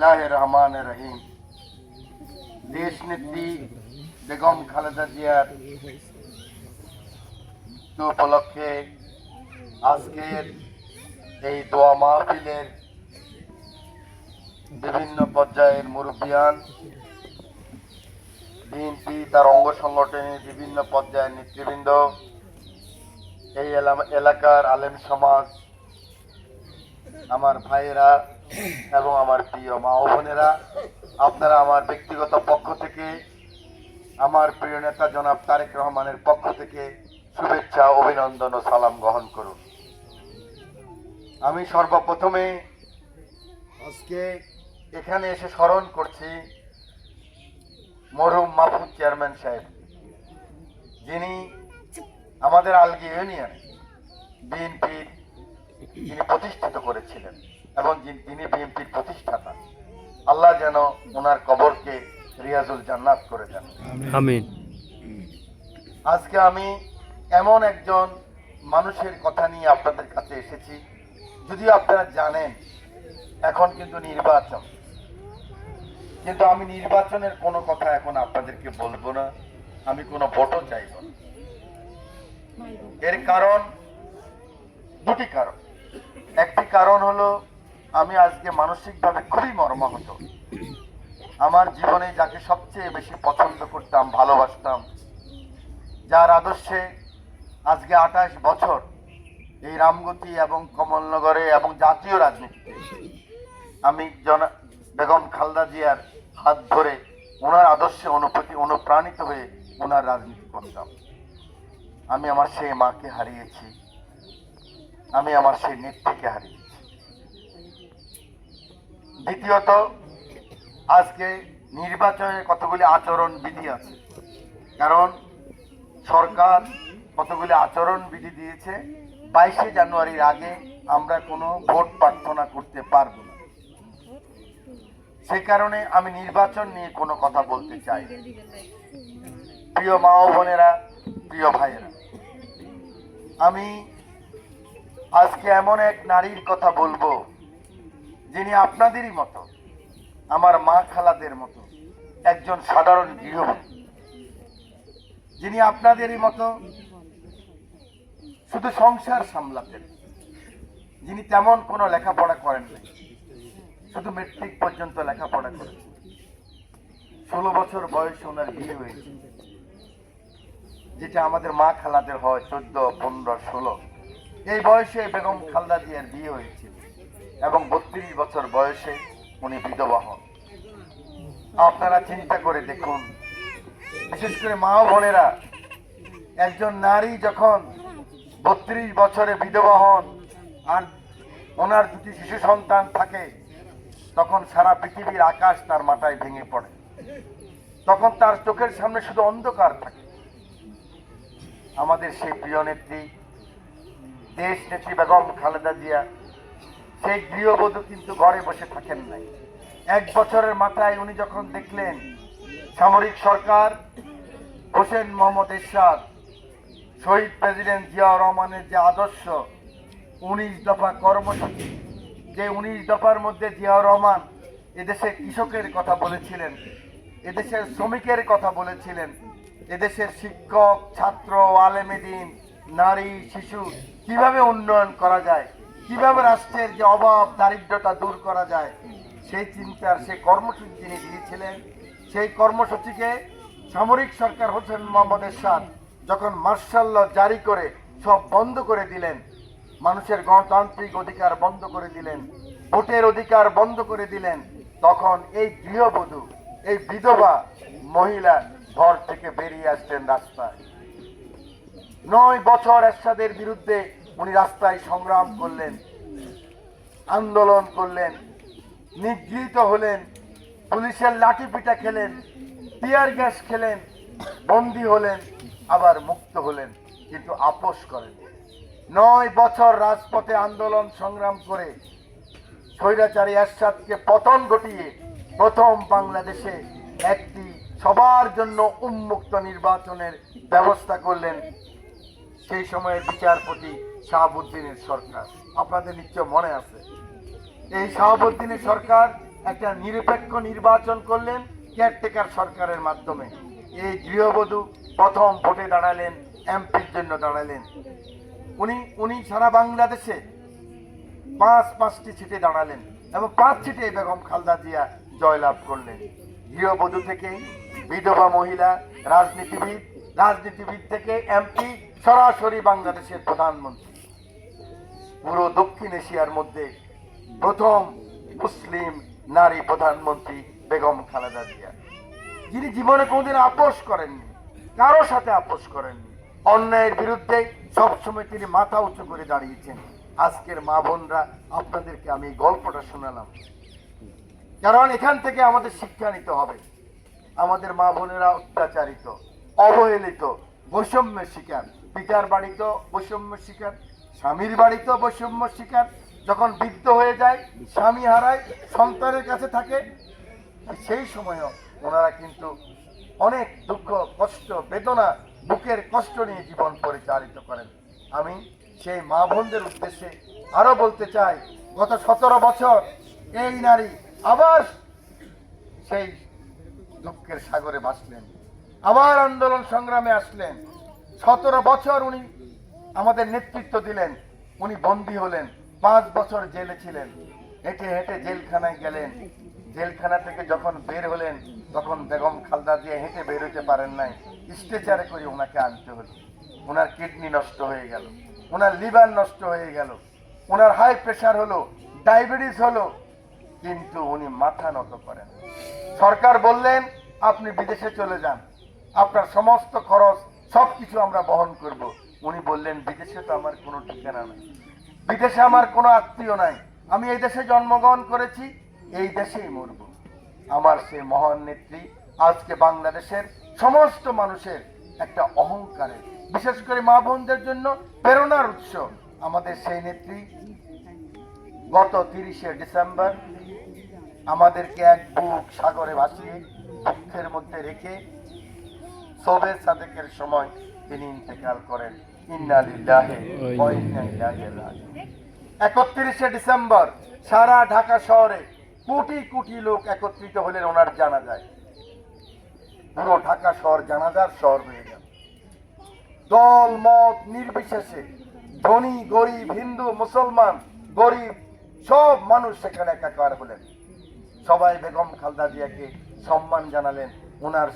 বিসমিল্লাহ রহমান রহিম দেশ নেত্রী বেগম খালেদা জিয়ার উপলক্ষে আজকের এই দোয়া মাহফিলের বিভিন্ন পর্যায়ের মুরব্বিয়ান, বিএনপি, তার অঙ্গ সংগঠনের বিভিন্ন পর্যায়ের নেতৃবৃন্দ, এই এলা- এলাকার আলেম সমাজ, আমার ভাইয়েরা এবং আমার প্রিয় মা ও বোনেরা, আপনারা আমার ব্যক্তিগত পক্ষ থেকে, আমার প্রিয় নেতা জনাব তারেক রহমানের পক্ষ থেকে শুভেচ্ছা, অভিনন্দন ও সালাম গ্রহণ করুন। আমি সর্বপ্রথমে আজকে এখানে এসে স্মরণ করছি মরহুম মাহফুজ চেয়ারম্যান সাহেব, যিনি আমাদের আলগি ইউনিয়ন বিএনপির তিনি প্রতিষ্ঠিত করেছিলেন। এবং যিনি- তিনি বিএনপির প্রতিষ্ঠাতা আল্লাহ যেন ওনার কবরকে রিয়াজুল জান্নাত করে দেন। আমিন। আজকে আমি এমন একজন মানুষের কথা নিয়ে আপনাদের কাছে এসেছি যদিও আপনারা জানেন এখন কিন্তু নির্বাচন। কিন্তু আমি নির্বাচনের কোনো কথা এখন আপনাদেরকে বলব না আমি কোনো ভোটও চাইব না। এর কারণ দুটি কারণ। একটি কারণ হলো আমি আজকে মানসিকভাবে খুবই মর্মাহত। আমার জীবনে যাকে সবচেয়ে বেশি পছন্দ করতাম, ভালোবাসতাম, যার আদর্শে আজকে আঠাশ বছর এই রামগতি এবং কমলনগরে এবং জাতীয় রাজনীতিতে আমি জন বেগম খালদা জিয়ার হাত ধরে ওনার আদর্শে অনুপ্রতি অনুপ্রাণিত হয়ে ওনার রাজনীতি করতাম। আমি আমার সেই মাকে হারিয়েছি। আমি আমার সেই নেত্রীকে হারিয়েছি। দ্বিতীয়ত, আজকে নির্বাচনের কতগুলি আচরণ বিধি আছে? কারণ সরকার কতগুলি আচরণ বিধি দিয়েছে, বাইশে জানুয়ারির আগে আমরা কোনো ভোট প্রার্থনা করতে পারব না। সে কারণে আমি নির্বাচন নিয়ে কোনো কথা বলতে চাই প্রিয় মা বোনেরা, প্রিয় ভাইয়েরা, আমি আজকে এমন এক নারীর কথা বলব যিনি আপনাদেরই মতো, আমার মা খালাদের মতো, একজন সাধারণ গৃহবধূ। যিনি আপনাদেরই মতো শুধু সংসার সামলাতেন, যিনি তেমন কোনো লেখাপড়া করেন নাই, শুধু মেট্রিক পর্যন্ত লেখাপড়া করেছেন ষোলো বছর বয়সে ওনার বিয়ে হয়েছে, যেটা আমাদের মা খালাদের হয় চোদ্দ, পনেরো, ষোলো। এই বয়সে বেগম খালদা জিয়ার বিয়ে হয়েছিল এবং বত্রিশ বছর বয়সে উনি বিধবা হন। আপনারা চিন্তা করে দেখুন, বিশেষ করে মা বোনেরা, একজন নারী যখন বত্রিশ বছরে বিধবা হন আর ওনার দুটি শিশু সন্তান থাকে, তখন সারা পৃথিবীর আকাশ তার মাথায় ভেঙে পড়ে। তখন তার চোখের সামনে শুধু অন্ধকার থাকে। আমাদের সেই প্রিয় নেত্রী দেশ নেত্রী বেগম খালেদা জিয়া সেই গৃহবধূ কিন্তু ঘরে বসে থাকেন নাই। এক বছরের মাথায় উনি যখন দেখলেন, সামরিক সরকার, হোসেন মোহাম্মদ এরশাদ, শহীদ প্রেসিডেন্ট জিয়াউর রহমানের যে আদর্শ, উনিশ দফা কর্মসূচি, যে উনিশ দফার মধ্যে জিয়াউর রহমান এদেশে কৃষকের কথা বলেছিলেন, এদেশের শ্রমিকের কথা বলেছিলেন, এদেশের শিক্ষক, ছাত্র আলেমেদিন নারী, শিশু, কীভাবে উন্নয়ন করা যায় কীভাবে রাষ্ট্রের যে অভাব, দারিদ্রতা দূর করা যায়, সেই চিন্তার সেই কর্মসূচি তিনি দিয়েছিলেন। সেই কর্মসূচিকে সামরিক সরকার হোসেন মোহাম্মদ এরশাদ যখন মার্শাল জারি করে, সব বন্ধ করে দিলেন, মানুষের গণতান্ত্রিক অধিকার বন্ধ করে দিলেন, ভোটের অধিকার বন্ধ করে দিলেন, তখন এই গৃহবধূ, এই বিধবা মহিলা ঘর থেকে বেরিয়ে আসলেন রাস্তায়। নয় বছর এরশাদের বিরুদ্ধে উনি রাস্তায় সংগ্রাম করলেন, আন্দোলন করলেন, নিগৃহীত হলেন, পুলিশের লাঠি পিটা খেলেন, টিয়ার গ্যাস খেলেন, বন্দী হলেন, আবার মুক্ত হলেন, কিন্তু আপোষ করেন। নয় বছর রাজপথে আন্দোলন সংগ্রাম করে স্বৈরাচারী এরশাদকে পতন ঘটিয়ে প্রথম বাংলাদেশে একটি সবার জন্য উন্মুক্ত নির্বাচনের ব্যবস্থা করলেন সেই সময়ের বিচারপতি শাহাবুদ্দিনের সরকার। আপনাদের নিশ্চয় মনে আছে। এই শাহাবুদ্দিনের সরকার একটা নিরপেক্ষ নির্বাচন করলেন কেয়ারটেকার সরকারের মাধ্যমে। এই গৃহবধূ প্রথম ভোটে দাঁড়ালেন, এমপির জন্য দাঁড়ালেন। উনি উনি সারা বাংলাদেশে পাঁচ পাঁচটি সিটে দাঁড়ালেন এবং পাঁচ সিটে বেগম খালদা জিয়া জয়লাভ করলেন। গৃহবধূ থেকে বিধবা মহিলা, রাজনীতিবিদ রাজনীতিবিদ থেকে এমপি, সরাসরি বাংলাদেশের প্রধানমন্ত্রী। পুরো দক্ষিণ এশিয়ার মধ্যে প্রথম মুসলিম নারী প্রধানমন্ত্রী বেগম খালেদা জিয়া। যিনি জীবনে কোনোদিন আপোষ করেননি, কারও সাথে আপোষ করেননি। অন্যায়ের বিরুদ্ধে সবসময় তিনি মাথা উঁচু করে দাঁড়িয়েছেন। আজকের মা বোনরা, আপনাদেরকে আমি গল্পটা শোনালাম। কারণ এখান থেকে আমাদের শিক্ষা নিতে হবে। আমাদের মা বোনেরা অত্যাচারিত, অবহেলিত, বৈষম্যের শিকার। পিতার বাড়িতেও বৈষম্যের শিকার স্বামীর বাড়িতেও বৈষম্য শিকার, যখন বৃদ্ধ হয়ে যায়, স্বামী হারায়, সন্তানের কাছে থাকে সেই সময়ও ওনারা কিন্তু অনেক দুঃখ, কষ্ট, বেদনা, বুকের কষ্ট নিয়ে জীবন পরিচালিত করেন। আমি সেই মা বোনদের উদ্দেশ্যে আরও বলতে চাই, গত সতেরো বছর এই নারী আবার সেই দুঃখের সাগরে ভাসলেন, আবার আন্দোলন সংগ্রামে আসলেন। সতেরো বছর উনি আমাদের নেতৃত্ব দিলেন। উনি বন্দী হলেন। পাঁচ বছর জেলে ছিলেন। হেঁটে হেঁটে জেলখানায় গেলেন। জেলখানা থেকে যখন বের হলেন, তখন বেগম খালদা দিয়ে হেঁটে বের হতে পারেন নাই, স্ট্রেচারে করে ওনাকে আনতে হলো। ওনার কিডনি নষ্ট হয়ে গেল। ওনার লিভার নষ্ট হয়ে গেল। ওনার হাই প্রেশার হলো, ডায়াবেটিস হলো। কিন্তু উনি মাথা নত করেন। সরকার বললেন, আপনি বিদেশে চলে যান। আপনার সমস্ত খরচ, সবকিছু আমরা বহন করব। উনি বললেন, বিদেশে তো আমার কোনো ঠিকানা নাই। বিদেশে আমার কোনো আত্মীয় নাই। আমি এই দেশে জন্মগ্রহণ করেছি, এই দেশেই মরব। আমার সেই মহান নেত্রী আজকে বাংলাদেশের সমস্ত মানুষের একটা অহংকারের, বিশেষ করে মা বোনদের জন্য প্রেরণার উৎস আমাদের সেই নেত্রী। গত তিরিশে ডিসেম্বর আমাদেরকে এক বুক সাগরে ভাসিয়ে দুঃখের মধ্যে রেখে সোবের সাদেকের সময় তিনি ইন্তেকাল করেন। একত্রিশে ডিসেম্বর, সারা ঢাকা শহরে কোটি কোটি লোক একত্রিত হলেন ওনার জানা যায় পুরো ঢাকা শহর জানাজার শহর হয়ে গেল। দল, মত নির্বিশেষে ধনী, গরিব, হিন্দু, মুসলমান, গরিব, সব মানুষ সেখানে একাকার হলেন। সবাই বেগম খালদা জিয়াকে সম্মান জানালেন, ওনার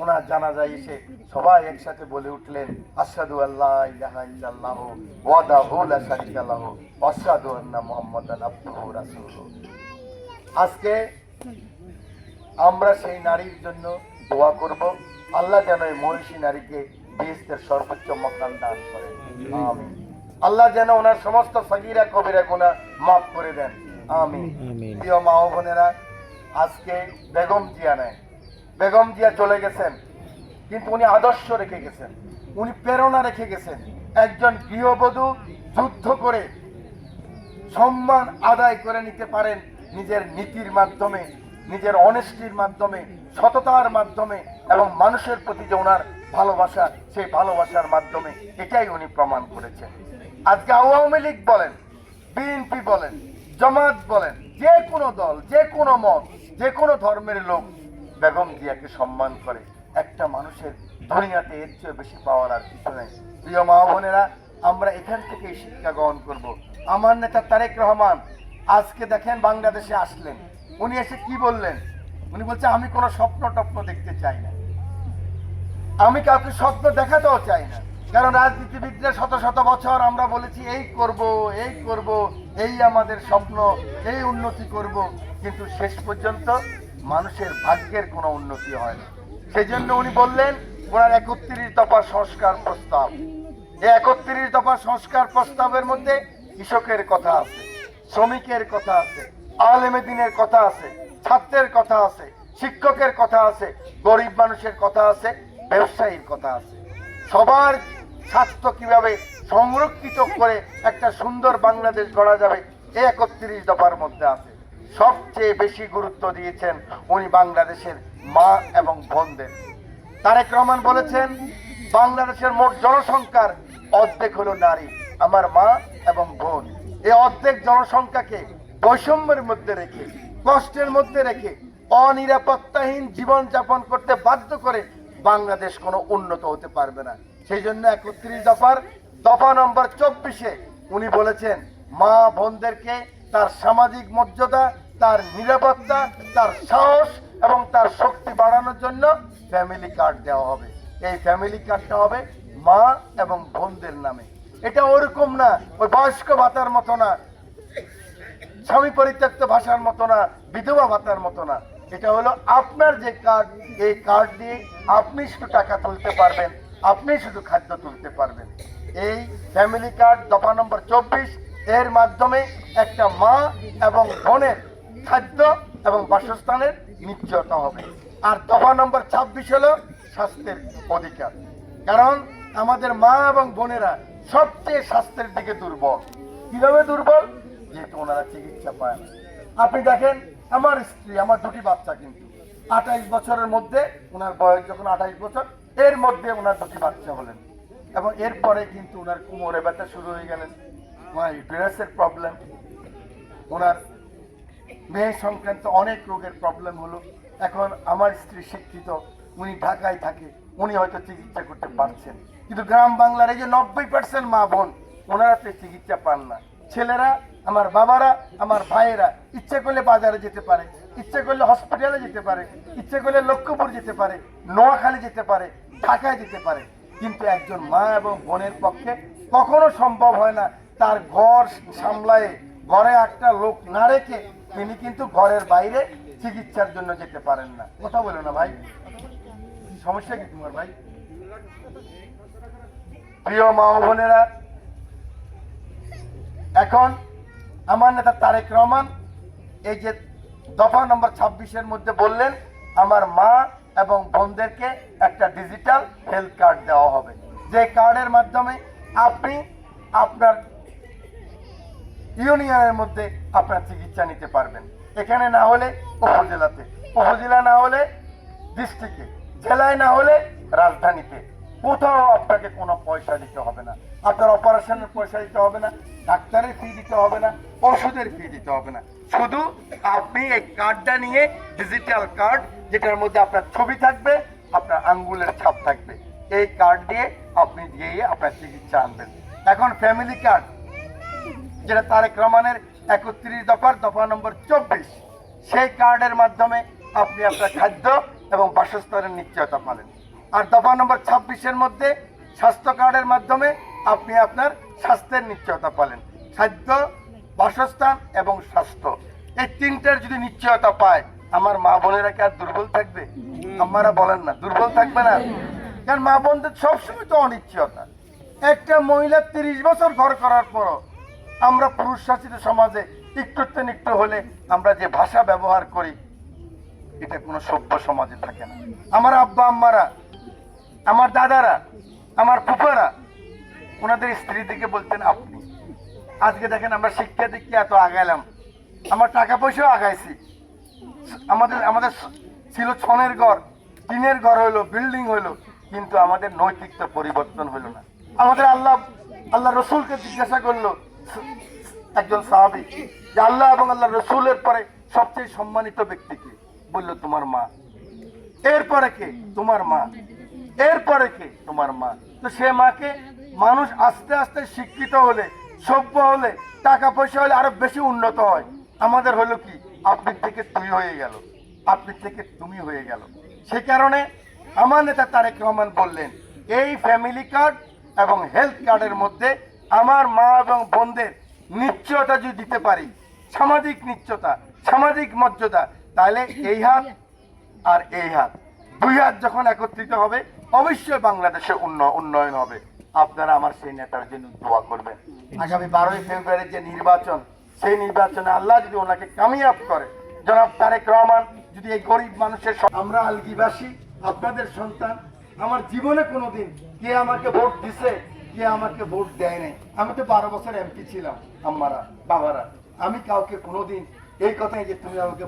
ওনার জানাজায় এসে সবাই একসাথে বলে উঠলেন আসাদু আল্লাহ ইলাহা ইল্লাল্লাহ ওয়াদাহু লা শারিকা লাহু আসাদু আন্না আবদুহু আজকে আমরা সেই নারীর জন্য দোয়া করব। আল্লাহ যেন এই মহিষী নারীকে বেহেশতের সর্বোচ্চ মকান দান করেন। আমিন। আল্লাহ যেন ওনার সমস্ত সগীরা কবিরা গুনাহ মাফ করে দেন। আমিন। প্রিয় মা বোনেরা আজকে বেগম জিয়া নেয়। বেগম জিয়া চলে গেছেন। কিন্তু উনি আদর্শ রেখে গেছেন। উনি প্রেরণা রেখে গেছেন। একজন গৃহবধূ যুদ্ধ করে সম্মান আদায় করে নিতে পারেন নিজের নীতির মাধ্যমে, নিজের অনেস্টির মাধ্যমে, সততার মাধ্যমে এবং মানুষের প্রতি যে ওনার ভালোবাসা, সেই ভালোবাসার মাধ্যমে। এটাই উনি প্রমাণ করেছেন। আজকে আওয়ামী লীগ বলেন, বিএনপি বলেন, জামাত বলেন, যে কোনো দল, যে কোনো মত, যে কোনো ধর্মের লোক বেগম জিয়াকে সম্মান করে। একটা মানুষের দুনিয়াতে এর চেয়ে বেশি পাওয়ার আর কিছু নেই। প্রিয় মা বোনেরা, আমরা এখান থেকেই শিক্ষা গ্রহণ করব। আমার নেতা তারেক রহমান আজকে দেখেন বাংলাদেশে আসলেন। উনি এসে কি বললেন? উনি বলছে, আমি কোনো স্বপ্ন টপ্ন দেখতে চাই না। আমি কাউকে স্বপ্ন দেখাতেও চাই না। কারণ রাজনীতিবিদরা শত শত বছর আমরা বলেছি, এই করব এই করব, এই আমাদের স্বপ্ন, এই উন্নতি করব। কিন্তু শেষ পর্যন্ত মানুষের ভাগ্যের কোনো উন্নতি হয় না সেই জন্য উনি বললেন, ওনার একত্রিশ দফা সংস্কার প্রস্তাব। এই একত্রিশ দফা সংস্কার প্রস্তাবের মধ্যে কৃষকের কথা আছে, শ্রমিকের কথা আছে আলেমেদিনের কথা আছে, ছাত্রের কথা আছে, শিক্ষকের কথা আছে, গরিব মানুষের কথা আছে, ব্যবসায়ীর কথা আছে। সবার স্বাস্থ্য কীভাবে সংরক্ষিত করে একটা সুন্দর বাংলাদেশ গড়া যাবে, এই একত্রিশ দফার মধ্যে আছে। সবচেয়ে বেশি গুরুত্ব দিয়েছেন উনি বাংলাদেশের মা এবং বোনদের। তারেক রহমান বলেছেন, বাংলাদেশের মোট জনসংখ্যার অর্ধেক হলো নারী, আমার মা এবং বোন। এই অর্ধেক জনসংখ্যাকে বৈষম্যের মধ্যে রেখে, কষ্টের মধ্যে রেখে, অনিরাপত্তাহীন জীবন যাপন করতে বাধ্য করে বাংলাদেশ কোনো উন্নত হতে পারবে না। সেই জন্য একত্রিশ দফার দফা নম্বর চব্বিশে উনি বলেছেন, মা বোনদেরকে তার সামাজিক মর্যাদা, তার নিরাপত্তা, তার সাহস এবং তার শক্তি বাড়ানোর জন্য ফ্যামিলি কার্ড দেওয়া হবে। এই ফ্যামিলি কার্ডটা হবে মা এবং বোনদের নামে। এটা ওরকম না, ওই বয়স্ক ভাতার মতো না, স্বামী পরিত্যক্ত ভাষার মতো না, বিধবা ভাতার মতো না। এটা হলো আপনার যে কার্ড এই কার্ড দিয়ে আপনি শুধু টাকা তুলতে পারবেন, আপনি শুধু খাদ্য তুলতে পারবেন। এই ফ্যামিলি কার্ড দফা নম্বর চব্বিশ এর মাধ্যমে একটা মা এবং বোনের খাদ্য এবং বাসস্থানের নিশ্চয়তা হবে। আর দফা নম্বর ছাব্বিশ হলো স্বাস্থ্যের অধিকার। কারণ আমাদের মা এবং বোনেরা সবচেয়ে স্বাস্থ্যের দিকে দুর্বল। কীভাবে দুর্বল? যেহেতু ওনারা চিকিৎসা পায় না। আপনি দেখেন, আমার স্ত্রী, আমার দুটি বাচ্চা কিন্তু। আঠাইশ বছরের মধ্যে ওনার বয়স যখন আঠাইশ বছর, এর মধ্যে ওনার দুটি বাচ্চা হলেন। এবং এরপরে কিন্তু ওনার কোমরে ব্যথা শুরু হয়ে গেলেন। ওনার ইউটেরাসের প্রবলেম ওনার মেয়ে সংক্রান্ত অনেক রোগের প্রবলেম হলো। এখন আমার স্ত্রী শিক্ষিত, উনি ঢাকায় থাকে, উনি হয়তো চিকিৎসা করতে পারছেন। কিন্তু গ্রাম বাংলার এই যে নব্বই পার্সেন্ট মা বোন, ওনারা তো চিকিৎসা পান না। ছেলেরা, আমার বাবারা, আমার ভাইয়েরা, ইচ্ছে করলে বাজারে যেতে পারে, ইচ্ছে করলে হসপিটালে যেতে পারে, ইচ্ছে করলে লক্ষ্যপুর যেতে পারে, নোয়াখালী যেতে পারে, ঢাকায় যেতে পারে। কিন্তু একজন মা এবং বোনের পক্ষে কখনো সম্ভব হয় না তার ঘর সামলায়ে, ঘরে একটা লোক না রেখে তিনি কিন্তু ঘরের বাইরে চিকিৎসার জন্য যেতে পারেন না। কথা বলো না ভাই। সমস্যা কি তোমার ভাই? প্রিয় মা বোনেরা, এখন আমার নেতা তারেক রহমান এই যে দফা নম্বর ছাব্বিশের মধ্যে বললেন, আমার মা এবং বোনদেরকে একটা ডিজিটাল হেলথ কার্ড দেওয়া হবে। যে কার্ডের মাধ্যমে আপনি আপনার ইউনিয়নের মধ্যে আপনার চিকিৎসা নিতে পারবেন। এখানে না হলে উপজেলাতে, উপজেলা না হলে ডিস্ট্রিক্টে জেলায় না হলে রাজধানীতে। কোথাও আপনাকে কোনো পয়সা দিতে হবে না। আপনার অপারেশনের পয়সা দিতে হবে না, ডাক্তারের ফি দিতে হবে না, ওষুধের ফি দিতে হবে না। শুধু আপনি এই কার্ডটা নিয়ে ডিজিটাল কার্ড যেটার মধ্যে আপনার ছবি থাকবে, আপনার আঙ্গুলের ছাপ থাকবে। এই কার্ড দিয়ে আপনি দিয়ে আপনার চিকিৎসা আনবেন। এখন ফ্যামিলি কার্ড যেটা তারেক রহমানের একত্রিশ দফার দফা নম্বর চব্বিশ, সেই কার্ডের মাধ্যমে আপনি আপনার খাদ্য এবং বাসস্থানের নিশ্চয়তা পালেন। আর দফা নম্বর ছাব্বিশের মধ্যে স্বাস্থ্য কার্ডের মাধ্যমে আপনি আপনার স্বাস্থ্যের নিশ্চয়তা পালেন। খাদ্য, বাসস্থান এবং স্বাস্থ্য। এই তিনটার যদি নিশ্চয়তা পায়, আমার মা বোনেরা কি আর দুর্বল থাকবে? আমারা বলেন না, দুর্বল থাকবে না? কারণ মা বোনদের সবসময় তো অনিশ্চয়তা। একটা মহিলা তিরিশ বছর ঘর করার পরও আমরা পুরুষ শাসিত সমাজে একটুতে একটু হলে আমরা যে ভাষা ব্যবহার করি, এটা কোনো সভ্য সমাজে থাকে না। আমার আব্বা আম্মারা, আমার দাদারা, আমার ফুফারা, ওনাদের স্ত্রীদেরকে বলতেন আপনি, আজকে দেখেন আমরা শিক্ষা দিকে এত আগাইলাম, আমার টাকা পয়সাও আগাইছি। আমাদের আমাদের ছিল ছনের ঘর, টিনের ঘর হইল, বিল্ডিং হইল, কিন্তু আমাদের নৈতিকতা পরিবর্তন হইল না। আমাদের আল্লাহ আল্লাহ রসুলকে জিজ্ঞাসা করল একজন সাহাবি, যে আল্লাহ এবং আল্লাহ রসুলের পরে সবচেয়ে সম্মানিত ব্যক্তিকে বলল, তোমার মা। এরপরে কে? তোমার মা। এরপরে কে? তোমার মা। তো সে মাকে মানুষ আস্তে আস্তে শিক্ষিত হলে, সভ্য হলে, টাকা পয়সা হলে আরও বেশি উন্নত হয়। আমাদের হলো কি? আপনি থেকে তুই হয়ে গেল। আপনি থেকে তুমি হয়ে গেল। সে কারণে আমার নেতা তারেক রহমান বললেন, এই ফ্যামিলি কার্ড এবং হেলথ কার্ডের মধ্যে আমার মা এবং বোনদের নিশ্চয়তা যদি দিতে পারি, সামাজিক নিশ্চয়তা সামাজিক মর্যাদা, তাহলে এই হাত আর এই হাত। দুই হাত যখন একত্রিত হবে, অবশ্যই বাংলাদেশে উন্নয়ন হবে। আপনারা আমার সেই নেতার জন্য দোয়া করবেন। আগামী বারোই ফেব্রুয়ারির যে নির্বাচন, সেই নির্বাচনে আল্লাহ যদি ওনাকে কামিয়াব করে, জনাব তারেক রহমান যদি এই গরিব মানুষের আমরা আলগিবাসী, আপনাদের সন্তান, আমার জীবনে কোনোদিন কে আমাকে ভোট দিছে কে আমাকে ভোট দেয় নাই। আমি তো বারো বছর এমপি ছিলাম আমারা বাবারা। আমি কাউকে কোনোদিন এই কথাই যে তুমি আমাকে